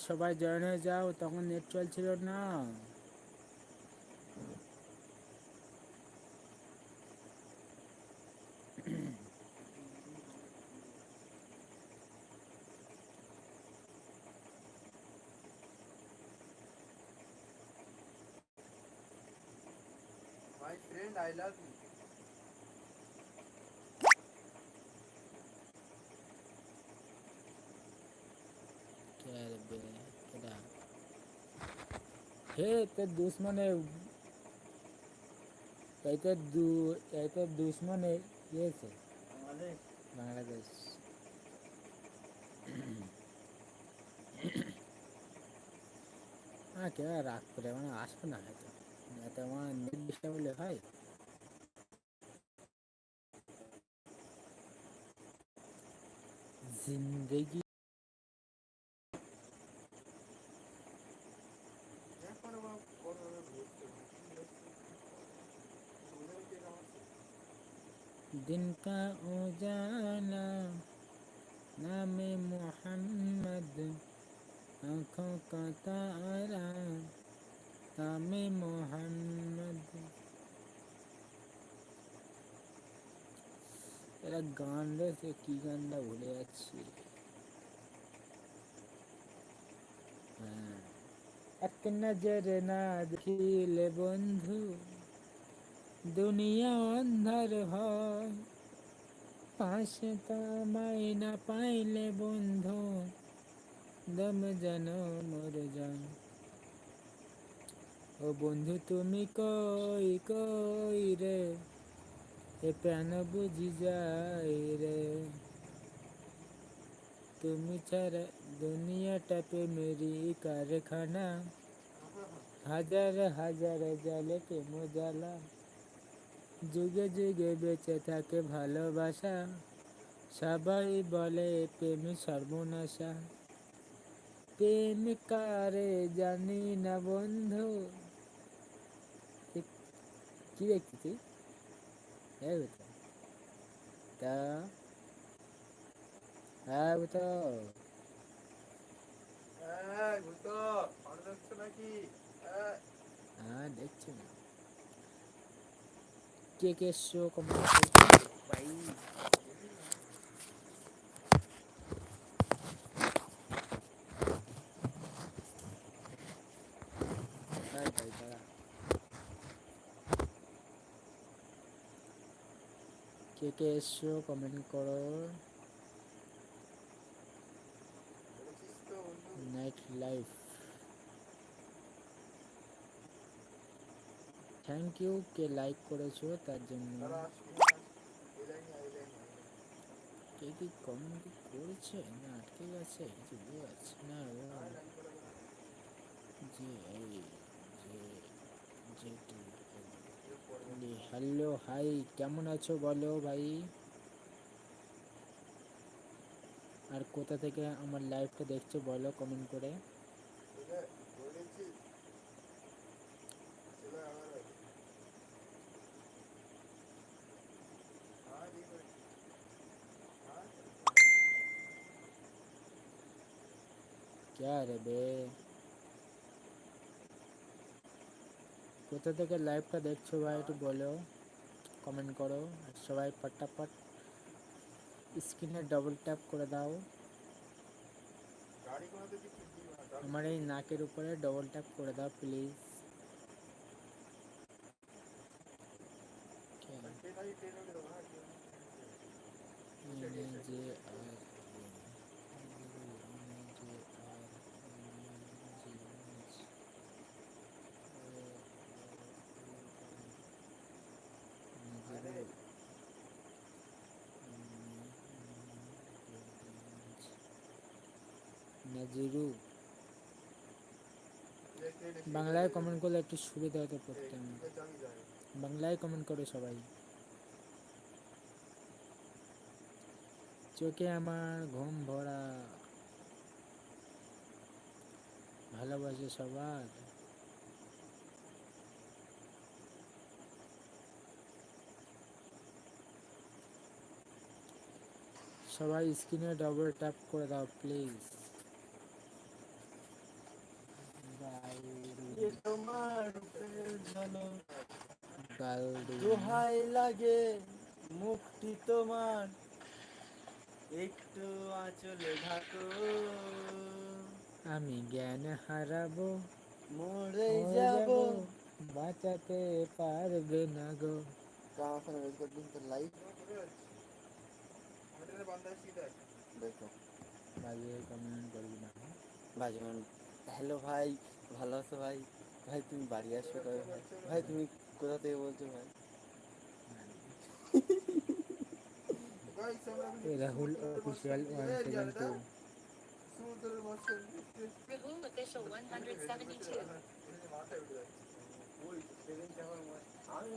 সবাই জয়েন হয়ে যাও তখন নেট চলছিল না My friend, I love you. हे ते दुश्मन है এইটা দু এইটা দুশ্মন এ- ইয়েছে বাংলাদেশ বাংলাদেশ হ্যাঁ কে রাগ করে মানে আসবে না হয়তো এত আমার নেট ডিস্টার্ব হলে ভাই জিন্দগি दिन का उजाला नाम मोहम्मद आँखों का तारा नाम मोहम्मद এরা গান রয়েছে কি গানটা ভুলে যাচ্ছি হ্যাঁ। এক নজর না দেখিলে বন্ধু দুনিয়া অন্ধার হয়। পাশে তোমায় না পাইলে বন্ধু, দম যেন মর যান ও বন্ধু, তুমি কই কই রে? এ প্রাণ বুঝি যায় রে। তুমি ছাড়া দুনিয়াটা প্রেমেরই কারখানা। হাজার হাজার জলে প্রেম জ্বালা। যুগে যুগে বেঁচে থাকে ভালোবাসা। সবাই বলে প্রেম সর্বনাশা। প্রেম কারে জানি না বন্ধু। কি দেখছি তুই বেটা তা হ্যাঁ বেটা এই দেখছ নাকি? হ্যাঁ দেখছি না। কে কে শো কমপ্লিট ভাই ভাই ভাই দাঁড়া কে কে এসছো কমেন্ট করো বলেছিস তো বন্ধু নাইট লাইফ থ্যাংক ইউ কে লাইক করেছ, তার জন্য। কে কি কমেন্ট করেছে? না, আটকে গেছে, কিছু পারছি না যে হ্যালো হাই কেমন আছো বলো ভাই? আর কোথা থেকে আমার লাইভটা দেখছ বলো কমেন্ট করে বলেছিস চলে আবার হ্যাঁ ঠিক আছে হ্যাঁ क्या रे बे কোথা থেকে লাইভটা দেখছো ভাই একটু বলো কমেন্ট করো আর সবাই ফটাফট স্ক্রিনে ডবল ট্যাপ করে দাও গাড়ি কোনোতে কি ঠিক দিই না আমার এই নাকের উপরে ডবল ট্যাপ করে দাও প্লিজ নাজিরু। বাংলায় কমেন্ট করলে একটু সুবিধা হতো পড়তে আমার আমি বাংলায় কমেন্ট করো সবাই। চোখে আমার ঘুম ভরা। ভালোবাসে সবার। সবাই স্ক্রিনে ডবল ট্যাপ করে দাও প্লিজ তোমার দোহাই লাগে মুখটি তোমার। একটু আঁচলে ঢাকো। আমি জ্ঞান হারাবো মরে যাব। বাঁচাতে পারবে না গো। লাইভ দেখো। বাজে কমেন্ট করবি না। বাজমান হ্যালো ভাই। ভালো আছো ভাই? ভাই তুমি বাড়ি আসবে কবে ভাই? ভাই তুমি কোথা থেকে বলছো ভাই? Rahul official one seven two Rahul Official 172. মাথায় উঠে যাচ্ছে ওই ট্রেন চাপার আমি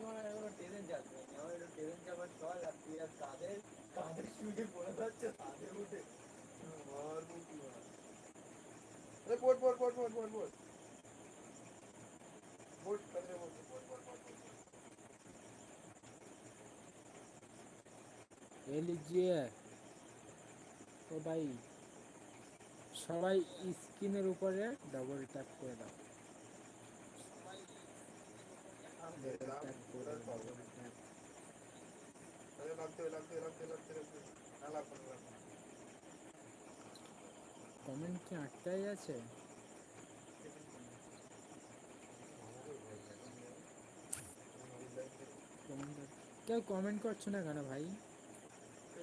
লিজিয়ে ও ভাই সবাই স্ক্রিনের উপরে ডবল ট্যাপ করে দাও। কমেন্ট কি আটটাই আছে? কেউ কমেন্ট করছ না কেন ভাই?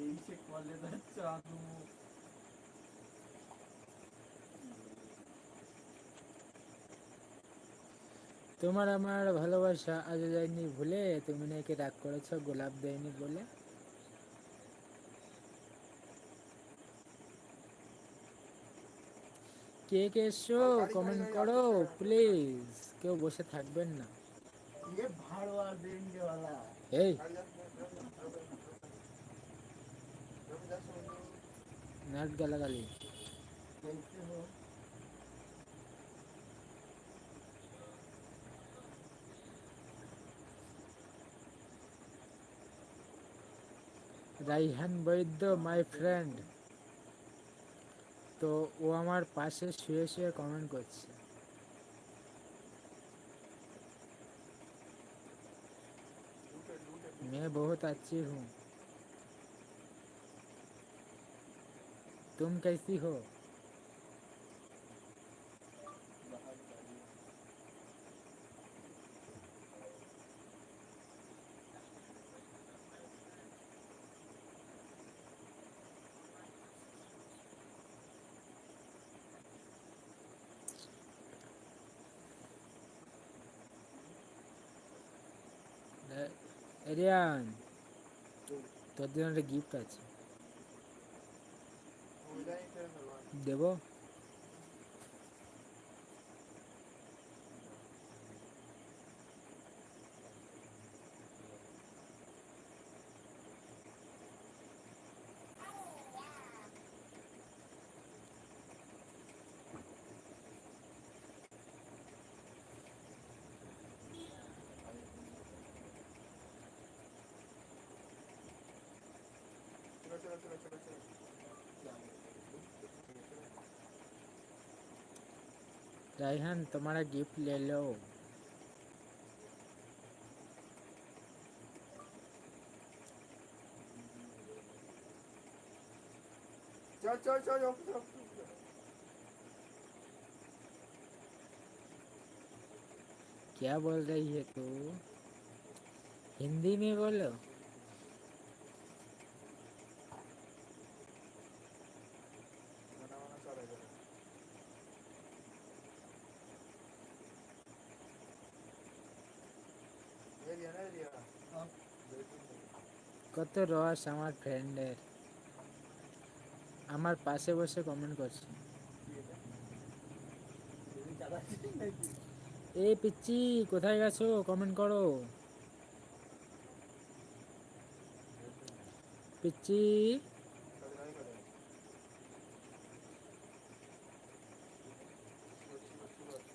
তেইশে কলেজ আছে আদু তোমার আমার ভালোবাসা আজ যায়নি ভুলে তুমি নাকি রাগ করেছ গোলাপ দেয়নি বলে? কে কে এসছো? কমেন্ট করো প্লিজ। কেউ বসে থাকবেন না। এই। নাট গালাগালি कैसे हो রাইহান বৈদ্য মাই ফ্রেন্ড তো ও আমার পাশে শুয়ে শুয়ে কমেন্ট করছে लूटे लूटे मैं बहुत अच्छी हूँ तुम कैसी हो এ- এরিয়ান তোর জন্য একটা গিফট আছে দেব। চলো চলো চলো চলো रायहान तुम्हारा गिफ्ट ले लो चल चल चल ऑफ़िस ऑफ़िस क्या बोल रही है तू हिंदी में बोलो কত রস আমার ফ্রেন্ডের আমার পাশে বসে কমেন্ট করছে। এ পিচ্ছি কোথায় গেছো? কমেন্ট করো। পিচ্ছি কাজে নাই কাজে নাই। করছি, করছি, করছি।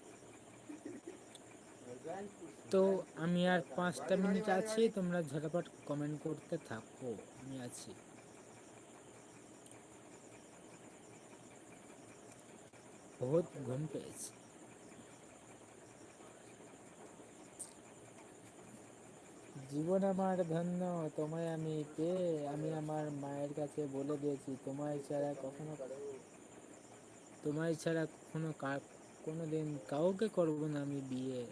তো আমি আর পাঁচটা মিনিট আছি, তোমরা ঝটাপট কমেন্ট করতে থাকো, আমি আছি। বহুত ঘুম পেয়েছি। জীবন আমার ধন্য, তোমায় আমি পেয়ে আমি আমার মায়ের কাছে বলে দিয়েছি, তোমায় ছাড়া কখনো তোমায় ছাড়া কখনো কা- কোনোদিন কাউকে করব না আমি বিয়ে।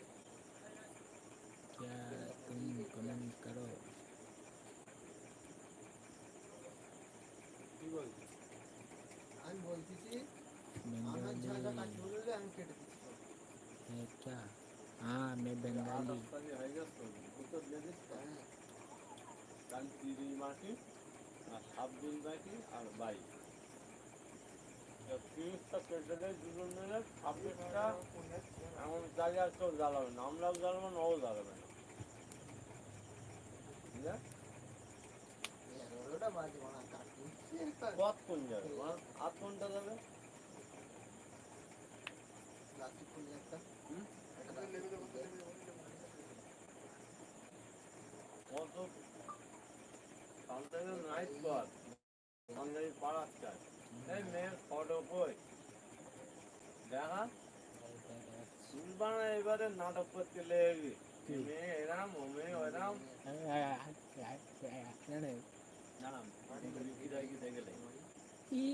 কাল তিরিশ আর ছাব্বিশ বাকি আর বাইশ তা তিরিশটা কেটে দুজন মিলে ছাব্বিশটা এমন জায়গায় কেউ জ্বালাবে না আমরাও জ্বালাবো না ও জ্বালাবে না। বুঝলে? এগারোটা বাজে কাটতে কতক্ষণ যাবে? আধ ঘণ্টা যাবে রাত্রি খুলে একটা হুম? একটা লেগে যাব, লেগে যাব, লেগে যাব। কত কাল থেকে নাইট কর সন্ধ্যায় পাড়ার চাই এই মেয়ের ফটো কই দেখা চুল বানা এবারে নাটক করতে লেগে গেছি। এ মেয়ে এরাম ও মেয়ে ওরাম জানাম কি দেখে গেলে ये